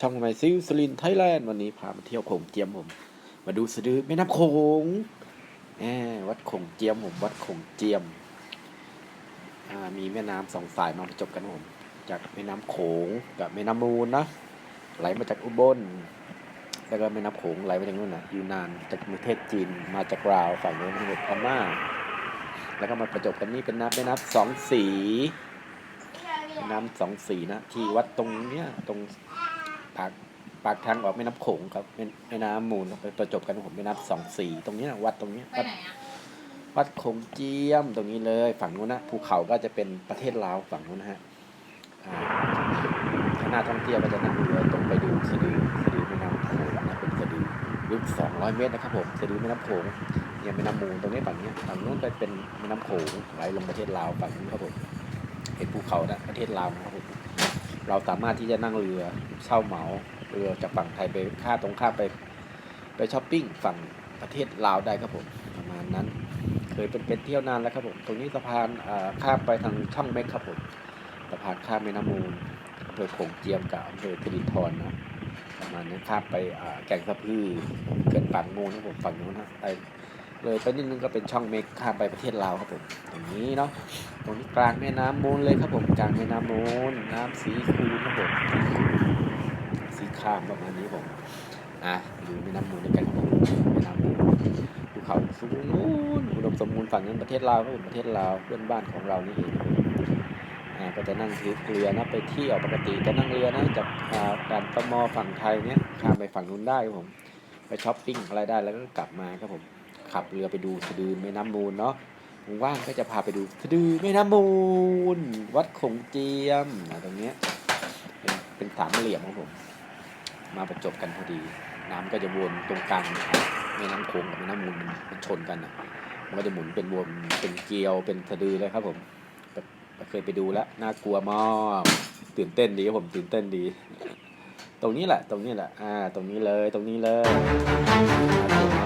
ช่องไมซิลสลินไทยแลนด์วันนี้พามาเที่ยวโขงเจียมผม มาดูสะดือแม่น้ำโขงแหมวัดโขงเจียมผม วัดโขงเจียมมีแม่น้ำสองสายมาประจบกันผม จากแม่น้ำโขงกับแม่น้ำมูลนะไหลมาจากอุบลแล้วก็แม่น้ำโขงไหลมาจากนู่นนะยูนานจากประเทศจีนมาจากลาวฝั่งนู้นประเทศพม่าแล้วก็มาประจบกันนี่เป็นน้ำแม่น้ำสองสี น้ำสองสีนะที่วัดตรงเนี้ยตรง ปากปากทางออกแม่น้ำโขงครับแม่แม่น้ำมูลไปประจบกันผมแม่น้ำสองสีตรงเนี้ยวัดตรงเนี้ยไปวัดไหนอะวัดโขงเจียมตรงนี้เลย ฝั่งนู้นนะภูเขาก็จะเป็นประเทศลาวฝั่งนู้นนะฮะอ่าถ้าน่าท่องเที่ยวก็จะนั่งเรือตรงไปดูสะดือสะดือแม่น้ำโขงนะเป็นสะดือลึก200เมตรนะครับผมสะดือแม่น้ำโขงเนี่ยแม่น้ำมูลตรงนี้ฝั่งเนี้ยฝั่งนู้นไปเป็นแม่น้ำโขงไหลลงประเทศลาวฝั่งนี้ครับผมเห็นภูเขานะประเทศลาวนะครับผม เราสามารถที่จะนั่งเรือเช่าเหมาเรือจากฝั่งไทยไปข้าตรงข้าไปไปช้อปปิ้งฝั่งประเทศลาวได้ครับผมประมาณนั้น เคยเป็นเป็นเที่ยวนานแล้วครับผม ตรงนี้สะพานข้ามไปทางช่องเม็กครับผมสะพานข้ามแม่น้ำมูลอำเภอโขงเจียมกับอำเภอสิรินธรนะประมาณนั้นข้ามไปแก่งสะพือเกิดปากมูนะผมฝั่งนู้นนะไป เลยไปนิดนึงก็เป็นช่องเม็กข้ามไปประเทศลาวครับผมตรงนี้เนาะตรงนี้กลางแม่น้ำมูลเลยครับผมกลางแม่น้ำมูลน้ำสีคูครับผมสีครามประมาณนี้ผมอะดูแม่น้ำมูลด้วยกันครับผมแม่น้ำมูลภูเขาสูงนู้นอุดมสมบูรณ์ฝั่งนั้นประเทศลาวครับผมประเทศลาวเพื่อนบ้านของเรานี่เองอ่าก็จะนั่งเรือนะไปเที่ยวปกติจะนั่งเรือนะจากอ่าด่านตมฝั่งไทยเนี้ยข้ามไปฝั่งนู้นได้ครับผมไปช้อปปิ้งอะไรได้แล้วก็กลับมาครับผม ขับเรือไปดูสะดือแม่น้ำมูลเนาะว่างก็จะพาไปดูสะดือแม่น้ำมูล วัดคงเจียมนะตรงเนี้ยเป็นเป็นสามเหลี่ยมครับผม มาประจบกันพอดี น้ำก็จะวนตรงกลางแม่น้ำโขงกับแม่น้ำมูลมันชนกันนะมันก็จะหมุนเป็นวนเป็นเกลียวเป็นสะดือเลยครับผมเคยไปดูแล้วน่ากลัวมากตื่นเต้นดีครับผมตื่นเต้นดี ตรงนี้แหละ ตรงนี้แหละอ่า ตรงนี้เลย ตรงนี้เลยน่ากลัวมา